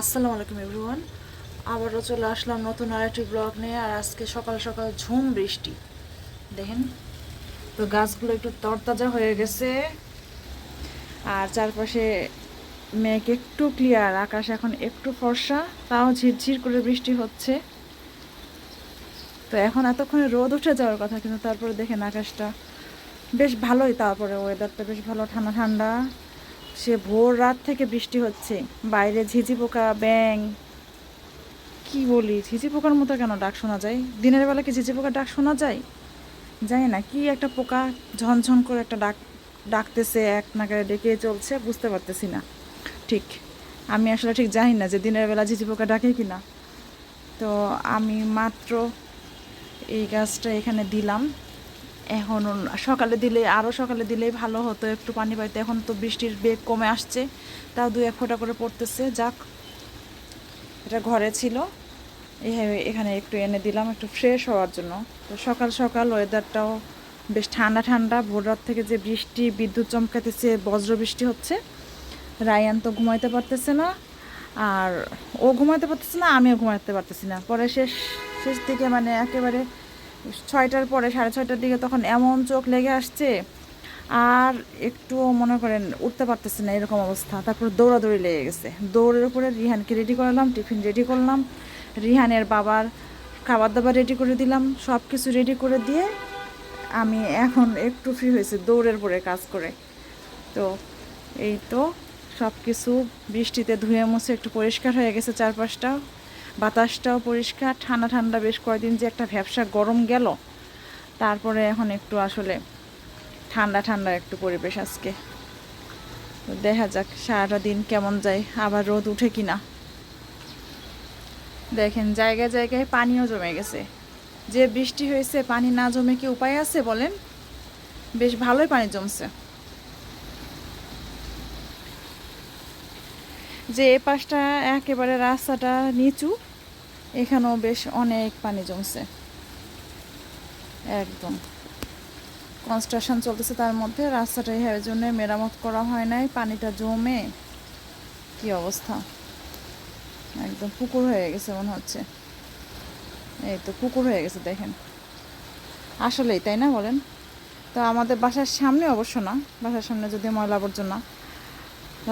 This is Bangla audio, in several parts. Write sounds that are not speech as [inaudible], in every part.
আসসালামু আলাইকুম এভরিওয়ান। আবারও চলে আসলাম নতুন আরেকটি ব্লগ নিয়ে, আর আজকে সকাল সকাল ঝুম বৃষ্টি। দেখেন, তো গাছগুলো একটু তরতাজা হয়ে গেছে। আর চারপাশে মেঘ একটু ক্লিয়ার আকাশ এখন একটু ফর্সা, তাও ঝিরঝির করে বৃষ্টি হচ্ছে। তো এখন এতক্ষণে রোদ উঠে যাওয়ার কথা, কিন্তু তারপরে দেখেন আকাশটা বেশ ভালোই, তারপরে ওয়েদারটা বেশ ভালো, ঠান্ডা ঠান্ডা। সে ভোর রাত থেকে বৃষ্টি হচ্ছে। বাইরে ঝিঝি পোকা, ব্যাং। কি বলি, ঝিঝি পোকার মতো কেন ডাক শোনা যায়? দিনের বেলা কি ঝিঝি পোকার ডাক শোনা যায়? জানি না, কি একটা পোকা ঝনঝন করে একটা ডাক, ডাকতেছে, এক নাগারে ডেকে চলছে, বুঝতে পারতেছি না। ঠিক, আমি আসলে ঠিক জানি না যে দিনের বেলা ঝিঝি পোকা ডাকে কি না তো আমি মাত্র এই গাছটা এখানে দিলাম। এখন সকালে দিলে আরও সকালে দিলেই ভালো হতো, একটু পানি পাইতে। এখন তো বৃষ্টির বেগ কমে আসছে, তাও দু এক ফোঁটা করে পড়তেছে। যাক, এটা ঘরে ছিল। এইভাবে এখানে একটু এনে দিলাম, একটু ফ্রেশ হওয়ার জন্য। তো সকাল সকাল ওয়েদারটাও বেশ ঠান্ডা ঠান্ডা। ভোর রাত থেকে যে বৃষ্টি, বিদ্যুৎ চমকাতেছে বজ্র বৃষ্টি হচ্ছে, রায়ান তো ঘুমাইতে পারতেছে না। আর ও ঘুমাইতে পারতেছে না, আমিও ঘুমাইতে পারতেছি না। পরে শেষ শেষ দিকে মানে একেবারে ছয়টার পরে, সাড়ে ছয়টার দিকে তখন এমন চোখ লেগে আসছে, আর একটু মনে করেন উঠতে পারতেছে না এরকম অবস্থা। তারপর দৌড়াদৌড়ি লেগে গেছে। দৌড়ের উপরে রিহানকে রেডি করলাম, টিফিন রেডি করলাম। রিহানের বাবার খাবার দাবার রেডি করে দিলাম। সব কিছু রেডি করে দিয়ে আমি এখন একটু ফ্রি হয়েছি, দৌড়ের পরে কাজ করে। তো এই তো সব কিছু বৃষ্টিতে ধুয়ে মুছে একটু পরিষ্কার হয়ে গেছে চারপাশটা। বাতাসটাও পরিষ্কার, ঠান্ডা ঠান্ডা বেশ কয়েকদিন যে একটা ভ্যাবসা গরম গেল। তারপরে এখন একটু আসলে ঠান্ডা ঠান্ডা একটু পরিবেশ আজকে। দেখা যাক সারাটা দিন কেমন যায়, আবার রোদ উঠে কিনা। দেখেন, জায়গায় জায়গায় পানিও জমে গেছে। যে বৃষ্টি হয়েছে, পানি না জমে কি উপায় আছে বলেন? বেশ ভালোই পানি জমছে। যে এ পাশটা একেবারে রাস্তাটা নিচু এখানেও বেশ অনেক পানি জমছে। একদম। কনস্ট্রাকশন চলতেছে তার মধ্যে, রাস্তাটা এইভাবে জন্য মেরামত করা হয় নাই, পানিটা জমে। কি অবস্থা? একদম পুকুর হয়ে গেছে মনে হচ্ছে। এই তো পুকুর হয়ে গেছে, দেখেন। আসলেই, তাই না বলেন? তো আমাদের বাসার সামনে অবশ্য না। বাসার সামনে যদি ময়লা আবর্জনা।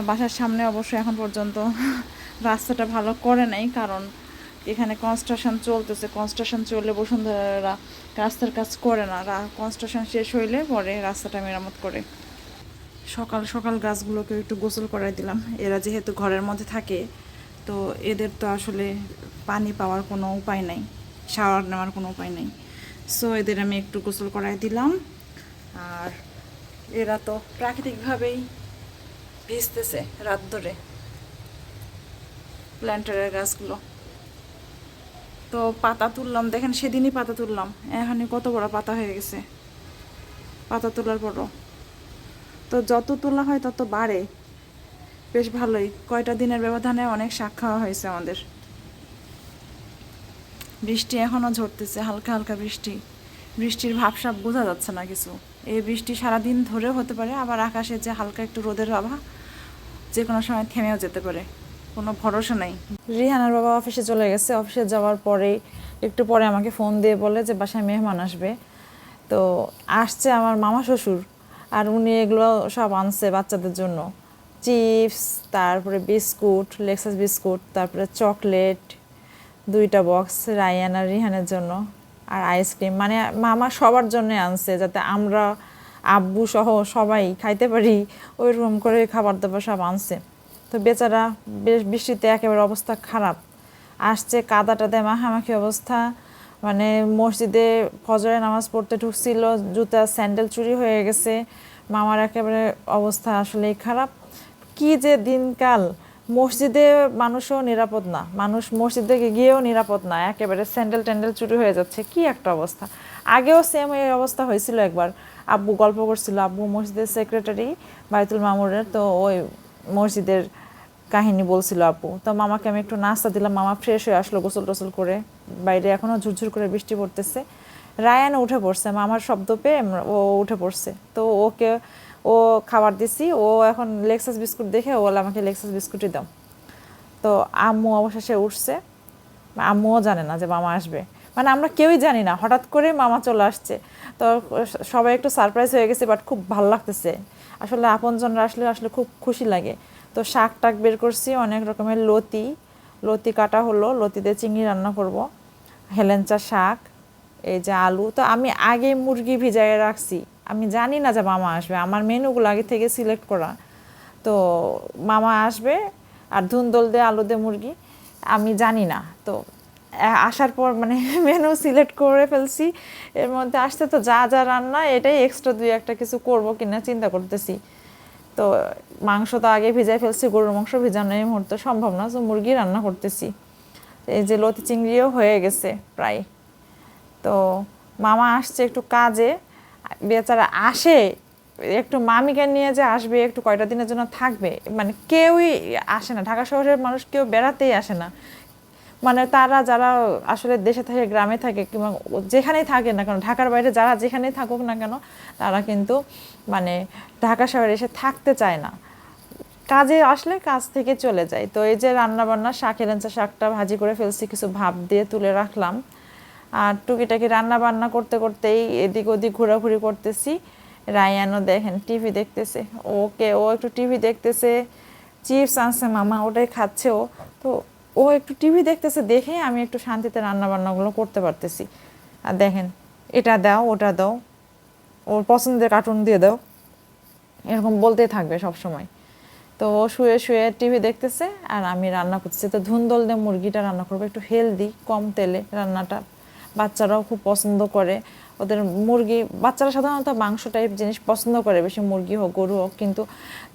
বাসার সামনে অবশ্য এখন পর্যন্ত [laughs] রাস্তাটা ভালো করে নাই, কারণ এখানে কনস্ট্রাকশন চলতেছে কনস্ট্রাকশন চললে বসুন্ধরা রাস্তার কাজ করে না কনস্ট্রাকশন শেষ হইলে পরে রাস্তাটা মেরামত করে। সকাল সকাল গাছগুলোকে একটু গোসল করাই দিলাম। এরা যেহেতু ঘরের মধ্যে থাকে, তো এদের তো আসলে পানি পাওয়ার কোনো উপায় নাই শাওয়ার নেওয়ার কোনো উপায় নেই। সো এদের আমি একটু গোসল করাই দিলাম। আর এরা তো প্রাকৃতিকভাবেই ভিজতেছে রাত ধরে। প্ল্যান্টারের গাছগুলো। তো পাতা তুললাম। দেখেন সেদিনই পাতা তুললাম। এখানে কত বড় পাতা হয়ে গেছে। পাতা তোলার পরও। তো যত তোলা হয় তত বাড়ে। বেশ ভালোই। কয়টা দিনের ব্যবধানে অনেক শাক খাওয়া হয়েছে আমাদের। বৃষ্টি এখনও ঝরতেছে, হালকা হালকা বৃষ্টি। বৃষ্টির ভাবসাপ বোঝা যাচ্ছে না কিছু। এই বৃষ্টি সারাদিন ধরেও হতে পারে, আবার আকাশে যে হালকা একটু রোদের আভা, যে কোনো সময় থেমেও যেতে পারে। কোনো ভরসা নাই। রিহানার বাবা অফিসে চলে গেছে। অফিসে যাওয়ার পরে, একটু পরে আমাকে ফোন দিয়ে বলে যে বাসায় মেহমান আসবে। তো আসছে আমার মামা শ্বশুর আর উনি এগুলো সব আনছে বাচ্চাদের জন্য। চিপস, তারপরে বিস্কুট, লেক্সাস বিস্কুট, তারপরে চকলেট, দুইটা বক্স রায়ান আর রিহানের জন্য আর আইসক্রিম। মানে মামা সবার জন্য আনছে যাতে আমরা, আব্বু সহ সবাই খাইতে পারি, ওই রকম করে খাবার দাবার সব আনছে। তো বেচারা বেশ বৃষ্টিতে একেবারে অবস্থা খারাপ। আসছে কাদা টাদা মাখামাখি অবস্থা। মানে মসজিদে ফজরে নামাজ পড়তে ঢুকছিল জুতা স্যান্ডেল চুরি হয়ে গেছে। মামার একেবারে অবস্থা আসলেই খারাপ। কি যে দিনকাল। মসজিদে মানুষও নিরাপদ না। মানুষ মসজিদে গিয়েও নিরাপদ না। একেবারে স্যান্ডেল ট্যান্ডেল চুরি হয়ে যাচ্ছে। কি একটা অবস্থা। আগেও সেম এই অবস্থা হয়েছিল একবার। আব্বু গল্প করছিল, আব্বু মসজিদের সেক্রেটারি বাইতুল মামুরের তো ওই মসজিদের কাহিনী বলছিল আপু। তো মামাকে আমি একটু নাস্তা দিলাম, মামা ফ্রেশ হয়ে আসলো গোসল টোসল করে। বাইরে এখনও ঝুরঝুর করে বৃষ্টি পড়তেছে। রায়ান উঠে পড়ছে, মামার শব্দ পেয়ে ও উঠে পড়ছে। তো ওকে ও খাবার দিছি, ও এখন লেক্সাস বিস্কুট দেখে ও বলে, আমাকে লেক্সাস বিস্কুটই দাও। তো আম্মু অবশেষে উঠছে। আম্মুও জানে না যে মামা আসবে। মানে আমরা কেউই জানি না, হঠাৎ করে মামা চলে আসছে। তো সবাই একটু সারপ্রাইজ হয়ে গেছে বাট খুব ভালো লাগতেছে। আসলে আপনজনরা আসলে আসলে খুব খুশি লাগে। তো শাক টাক বের করছি, অনেক রকমের লতি। লতি কাটা হলো লতিতে চিংড়ি রান্না করব। হেলেঞ্চা শাক, এই যে আলু। তো আমি আগে মুরগি ভিজাই রাখছি। আমি জানি না যে মামা আসবে। আমার মেনুগুলো আগে থেকে সিলেক্ট করা। তো মামা আসবে, আর ধুন্দল দিয়ে আলু দিয়ে মুরগি, আমি জানি না। তো আসার পর মানে [laughs] মেনু সিলেক্ট করে ফেলছি। এর মধ্যে আসতে তো যা যা রান্না, এটাই এক্সট্রা দুই একটা কিছু করব কিনা চিন্তা করতেছি। তো মাংস তো আগে ভিজাই ফেলছি, গরুর মাংস ভিজানো এই মুহূর্তে সম্ভব না, তো মুরগি রান্না করতেছি। এই যে লতি চিংড়িও হয়ে গেছে প্রায়। তো মামা আসছে একটু কাজে, বেচারা আসে, একটু মামিকে নিয়ে যে আসবে, একটু কয়টা দিনের জন্য থাকবে মানে কেউই আসে না। ঢাকা শহরের মানুষ কেউ বেড়াতেই আসে না। মানে তারা যারা আসলে দেশে থাকে, গ্রামে থাকে কিংবা যেখানেই থাকে না কেন, ঢাকার বাইরে যারা যেখানেই থাকুক না কেন, তারা কিন্তু মানে ঢাকা শহরে এসে থাকতে চায় না। কাজে আসলে কাজ থেকে চলে যায়। তো এই যে রান্নাবান্না, শাক এলেঞ্চা শাকটা ভাজি করে ফেলছি, কিছু ভাপ দিয়ে তুলে রাখলাম। আর টুকিটাকি রান্না বান্না করতে করতেই এদিক ওদিক ঘোরাঘুরি করতেছি। রায়ানও দেখেন, টিভি দেখতেছে। ওকে, ও একটু টিভি দেখতেছে। চিপস আনছে মামা, ওটাই খাচ্ছে ও। তো ও একটু টিভি দেখতেছে, দেখে আমি একটু শান্তিতে রান্না বান্নাগুলো করতে পারতেছি। আর দেখেন, এটা দাও, ওটা দাও, ওর পছন্দের কার্টুন দিয়ে দাও। এরকম বলতেই থাকবে সব সময় তো ও শুয়ে শুয়ে টিভি দেখতেছে, আর আমি রান্না করতেছি। তো ধুন্দল দিয়ে মুরগিটা রান্না করব, একটু হেলদি কম তেলে রান্নাটা। বাচ্চারাও খুব পছন্দ করে। ওদের মুরগি, বাচ্চারা সাধারণত মাংস টাইপ জিনিস পছন্দ করে, বেশি মুরগি হোক, গরু হোক, কিন্তু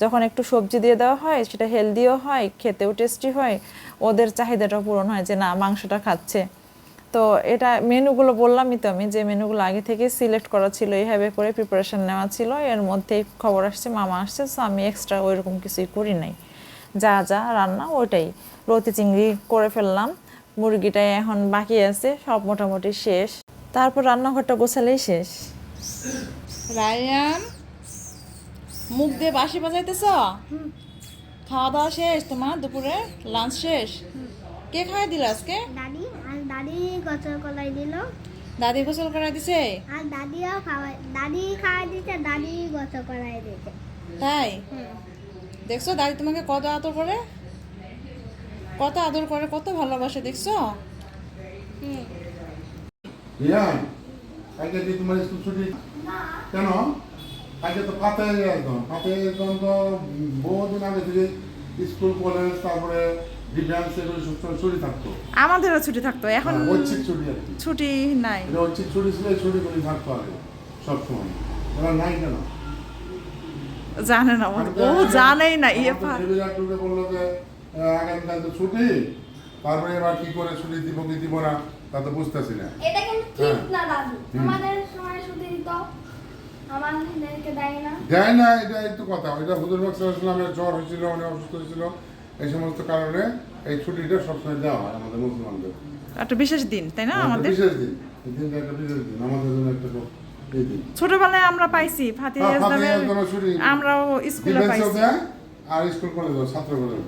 যখন একটু সবজি দিয়ে দেওয়া হয়, সেটা হেলদিও হয়, খেতেও টেস্টি হয়, ওদের চাহিদাটাও পূরণ হয় যে না, মাংসটা খাচ্ছে। তো এটা মেনুগুলো বললামই তো আমি, যে মেনুগুলো আগে থেকে সিলেক্ট করা ছিল, এইভাবে করে প্রিপারেশান নেওয়া ছিল, এর মধ্যেই খবর আসছে, মামা আসছে সো আমি এক্সট্রা ওইরকম কিছুই করি নাই। যা যা রান্না ওইটাই। রতি চিংড়ি করে ফেললাম, মুরগিটাই এখন বাকি আছে, সব মোটামুটি শেষ। তারপর রান্নাঘরটা গোছালেই শেষ। রায়ান মুখ দিয়ে বাসি বাজাইতেছ? খাওয়া দাওয়া শেষ তোমার? দুপুরে লাঞ্চ শেষ? কে খাওয়াই দিল আজকে? দাদি আর দাদি গোসল করাই দিল। দাদি গোসল করাই দিছে? আর দাদিও খাওয়াই দাদি খাওয়াই দিতে দাদি গোসল করাই দিতে তাই? দেখছ দাদি তোমাকে কত আদর করে? কত আদর করে কত ভালোবাসে দেখছ? হুম রিয়ান আজকে কি তোমার স্কুল ছুটি। কেন? আজকে তো একদম একদম তো বহুদিন আগে থেকে স্কুল কলেজ তারপরে আমাদেরও ছুটি থাকতো এখন হ্যাঁ, ঐচ্ছিক ছুটি ছুটি নাই। ঐচ্ছিক ছুটি ছিল ছুটি করে থাকতো আগে সব সময় এবার নাই কেন? জানে না ও জানেই না ইয়ে পা- আগামীকাল তো ছুটি তারপরে এবার কি করে ছুটি দিব কি দিব না তা তো বুঝতেছি না। এটা কিন্তু ঠিক হ্যাঁ। না দাদু। আমাদের সময় শুধু দিত দেয় না। এটা একটু কথা। এটা হুজুর ইসলামের জ্বর হয়েছিল অনেক অসুস্থ হয়েছিল এই সমস্ত কারণে এই ছুটিটা সবসময় দেওয়া হয় আমাদের মুসলমানদের। একটা বিশেষ দিন তাই না আমাদের? বিশেষ দিন। এই দিনটা একটা বিশেষ দিন আমাদের জন্য একটা খুব এই দিন। ছোটবেলায় আমরা পাইছি ফাতিহা হ্যাঁ, আমরাও স্কুলে পাইছি। আর স্কুল কলেজেও ছাত্র কলেজেও।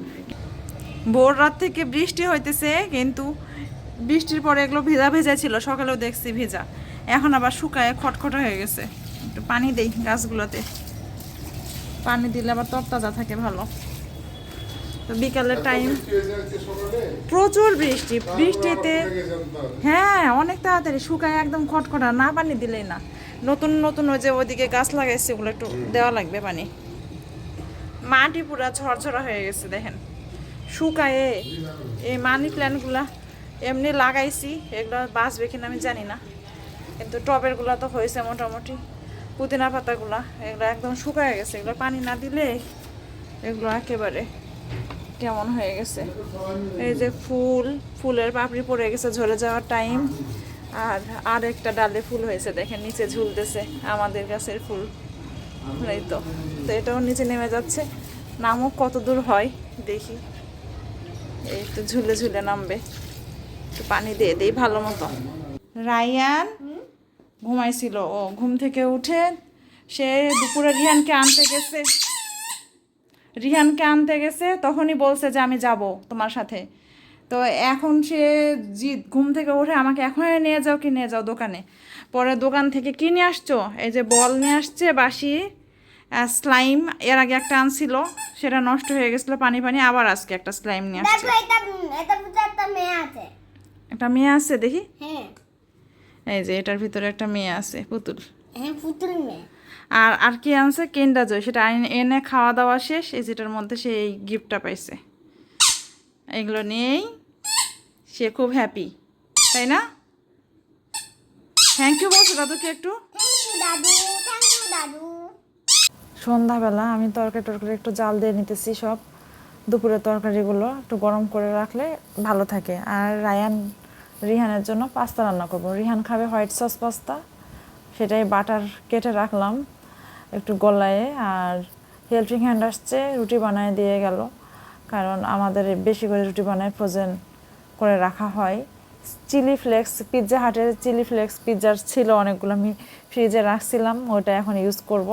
ভোর রাত থেকে বৃষ্টি হইতেছে কিন্তু বৃষ্টির পরে এগুলো ভেজা ভেজা ছিল সকালেও দেখছি ভেজা। এখন আবার শুকায় খটখটা হয়ে গেছে। একটু পানি দেই গাছগুলোতে। পানি দিলে আবার তরতাজা থাকে ভালো। তো বিকালের টাইম? প্রচুর বৃষ্টি। বৃষ্টিতে। হ্যাঁ অনেক তাড়াতাড়ি শুকায় একদম খটখটা না পানি দিলেই না। নতুন নতুন ওই যে ওইদিকে গাছ লাগাইছে ওগুলো একটু দেওয়া লাগবে পানি। মাটি পুরা ঝরঝরা হয়ে গেছে দেখেন। শুকায়ে এই মানি প্ল্যান্টগুলা এমনি লাগাইছি, এগুলো বাঁচবে কিনা আমি জানি না। কিন্তু টবেরগুলো তো হয়েছে মোটামুটি, পুদিনা পাতাগুলা, এগুলো একদম শুকায় গেছে। এগুলো পানি না দিলে এগুলো একেবারে কেমন হয়ে গেছে। এই যে ফুল, ফুলের পাপড়ি পড়ে গেছে, ঝরে যাওয়ার টাইম। আর আর একটা ডালে ফুল হয়েছে, দেখেন নিচে ঝুলতেছে আমাদের গাছের ফুল। এই তো তো এটাও নিচে নেমে যাচ্ছে। নামও কত দূর হয়, দেখি। এই তো ঝুলে ঝুলে নামবে। একটু পানি দিয়ে দেই ভালো মতো। রায়ান ঘুমাইছিল। ও ঘুম থেকে উঠে সে দুপুরে রিহানকে আনতে গেছে। রিহানকে আনতে গেছে, তখনই বলছে যে আমি যাব তোমার সাথে। তো এখন সে জিদ, ঘুম থেকে উঠে আমাকে এখনই নিয়ে যাও কি নিয়ে যাও দোকানে। পরে দোকান থেকে কি নিয়ে আসছো? এই যে বল নিয়ে আসছে বাসি। স্লাইম এর আগে একটা আনছিল সেটা নষ্ট হয়ে গেছিল পানি পানি আবার আজকে একটা স্লাইম নিয়ে আসছে। একটা মেয়ে আছে। দেখি। হ্যাঁ। এই যে এটার ভিতরে একটা মেয়ে আছে পুতুল। হ্যাঁ পুতুল আর আর কি আনছে? কেন্ডা জয়। সেটা এনে খাওয়া দাওয়া শেষ এই যেটার মধ্যে সে এই গিফটটা পাইছে। এগুলো নিয়েই সে খুব হ্যাপি তাই না? থ্যাংক ইউ বলছো দাদুকে একটু। দাদু। থ্যাংক ইউ দাদু। সন্ধ্যাবেলা আমি তরকারি টরকারি একটু জাল দিয়ে নিতেছি সব। দুপুরের তরকারিগুলো একটু গরম করে রাখলে ভালো থাকে। আর রায়ান, রিহানের জন্য পাস্তা রান্না করব। রিহান খাবে হোয়াইট সস পাস্তা, সেটাই বাটার কেটে রাখলাম একটু গলায়। আর হেল্পিং হ্যান্ড আসছে, রুটি বানায় দিয়ে গেল। কারণ আমাদের বেশি করে রুটি বানায় ফ্রোজেন করে রাখা হয়। চিলি ফ্লেক্স, পিৎজা হাটের চিলি ফ্লেক্স, পিৎজার ছিল অনেকগুলো, আমি ফ্রিজে রাখছিলাম, ওটা এখন ইউজ করব।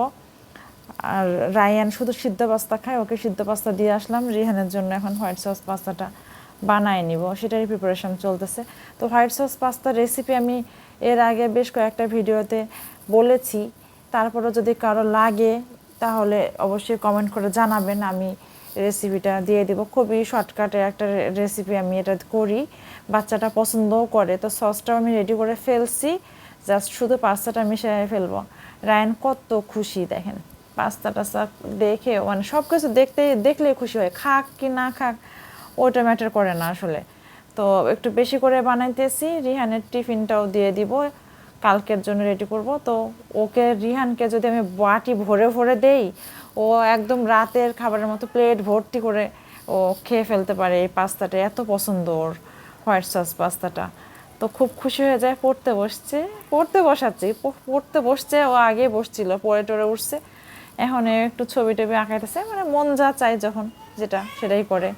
আর রায়ান শুধু সিদ্ধ পাস্তা খায়, ওকে সিদ্ধ পাস্তা দিয়ে আসলাম। রিহানের জন্য এখন হোয়াইট সস পাস্তাটা বানায় নিব। সেটারই প্রিপারেশন চলতেছে। তো হোয়াইট সস পাস্তার রেসিপি আমি এর আগে বেশ কয়েকটা ভিডিওতে বলেছি। তারপরে যদি কারও লাগে, তাহলে অবশ্যই কমেন্ট করে জানাবেন। আমি রেসিপিটা দিয়ে দিব। খুবই শর্টকাটে একটা রেসিপি আমি এটা করি। বাচ্চাটা পছন্দও করে। তো সসটাও আমি রেডি করে ফেলছি। জাস্ট শুধু পাস্তাটা মিশিয়ে ফেলব। রায়ন কত খুশি, দেখেন। পাস্তা টাস্তা দেখে মানে সব কিছু দেখতে, দেখলেই খুশি হয়। খাক কি না খাক, ওটা ম্যাটার করে না আসলে। তো একটু বেশি করে বানাইতেছি, রিহানের টিফিনটাও দিয়ে দিব। কালকের জন্য রেডি করব। তো ওকে, রিহানকে যদি আমি বাটি ভরে ভরে দেই, ও একদম রাতের খাবারের মতো প্লেট ভর্তি করে ও খেয়ে ফেলতে পারে এই পাস্তাটা। এত পছন্দ ওর হোয়াইট সস পাস্তাটা। তো খুব খুশি হয়ে যায়, পড়তে বসছে, পড়তে বসাচ্ছি। পড়তে বসছে, ও আগে বসছিল পড়ে টরে উঠছে। এখন একটু ছবি টবি আঁকাইতেছে মানে মন যা চাই যখন যেটা সেটাই করে।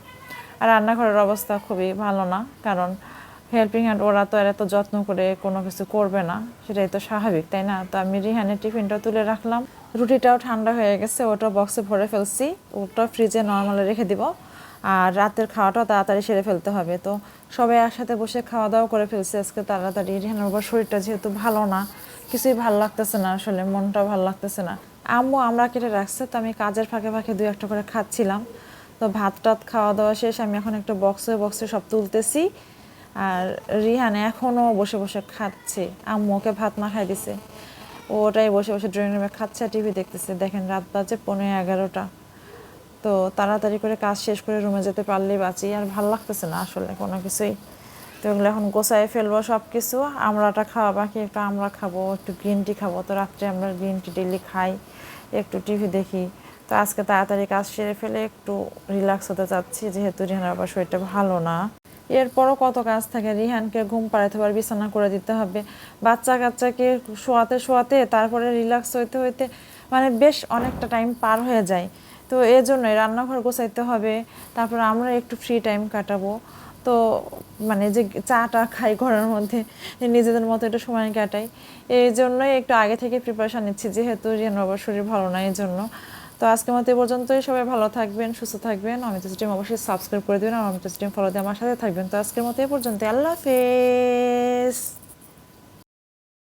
আর রান্নাঘরের অবস্থা খুবই ভালো না, কারণ হেল্পিং হ্যান্ড ওরা তো আর এত যত্ন করে কোনো কিছু করবে না, সেটাই তো স্বাভাবিক, তাই না? তো আমি রিহানের টিফিনটা তুলে রাখলাম। রুটিটাও ঠান্ডা হয়ে গেছে, ওটা বক্সে ভরে ফেলছি, ওটা ফ্রিজে নর্মালে রেখে দিব। আর রাতের খাওয়াটাও তাড়াতাড়ি সেরে ফেলতে হবে। তো সবাই একসাথে বসে খাওয়া দাওয়া করে ফেলছি আজকে তাড়াতাড়ি। রিহানের উপর শরীরটা যেহেতু ভালো না, কিছুই ভালো লাগতেছে না, আসলে মনটা ভালো লাগতেছে না। আম্মু আমরা কেটে রাখছে, তো আমি কাজের ফাঁকে ফাঁকে দুই একটা করে খাচ্ছিলাম। তো ভাত টাত খাওয়া দাওয়া শেষ, আমি এখন একটা বক্সে বক্সে সব তুলতেছি। আর রিহান এখনও বসে বসে খাচ্ছে। আম্মু ওকে ভাত না খাই দিছে ওটাই বসে বসে ড্রয়িং রুমে খাচ্ছে আর টিভি দেখতেছে। দেখেন রাত বাজে পনেরো এগারোটা। তো তাড়াতাড়ি করে কাজ শেষ করে রুমে যেতে পারলেই বাঁচি। আর ভালো লাগতেছে না আসলে কোনো কিছুই। তো এগুলো এখন গোছায় ফেলব সব কিছু আমরাটা খাওয়া বাকি, একটু আমরা খাব, একটু গ্রিন টি খাব। তো রাত্রে আমরা গ্রিন টি ডেলি খাই। একটু টিভি দেখি। তো আজকে তাড়াতাড়ি কাজ সেরে ফেলে একটু রিল্যাক্স হতে চাচ্ছি, যেহেতু রিহানের আবার শরীরটা ভালো না। এরপরও কত কাজ থাকে, রিহানকে ঘুম পাড়াতে হবে বিছানা করে দিতে হবে। বাচ্চা কাচ্চাকে শোয়াতে শোয়াতে তারপরে রিল্যাক্স হইতে হইতে মানে বেশ অনেকটা টাইম পার হয়ে যায়। তো এর জন্যই রান্নাঘর গোছাইতে হবে, তারপর আমরা একটু ফ্রি টাইম কাটাবো। তো মানে যে চাটা খাই ঘরের মধ্যে নিজেদের মতো একটু সময় কাটাই। এই জন্যই একটু আগে থেকে প্রিপারেশান নিচ্ছি, যেহেতু যেন আবার শরীর ভালো না এই জন্য তো আজকের মতো এ পর্যন্তই, সবাই ভালো থাকবেন, সুস্থ থাকবেন। অমিত স্টিম অবশ্যই সাবস্ক্রাইব করে দেবেন, আর অমিত স্টিম ফলো দিয়ে আমার সাথে থাকবেন। তো আজকের মতো এ পর্যন্ত আল্লাহ হাফেজ।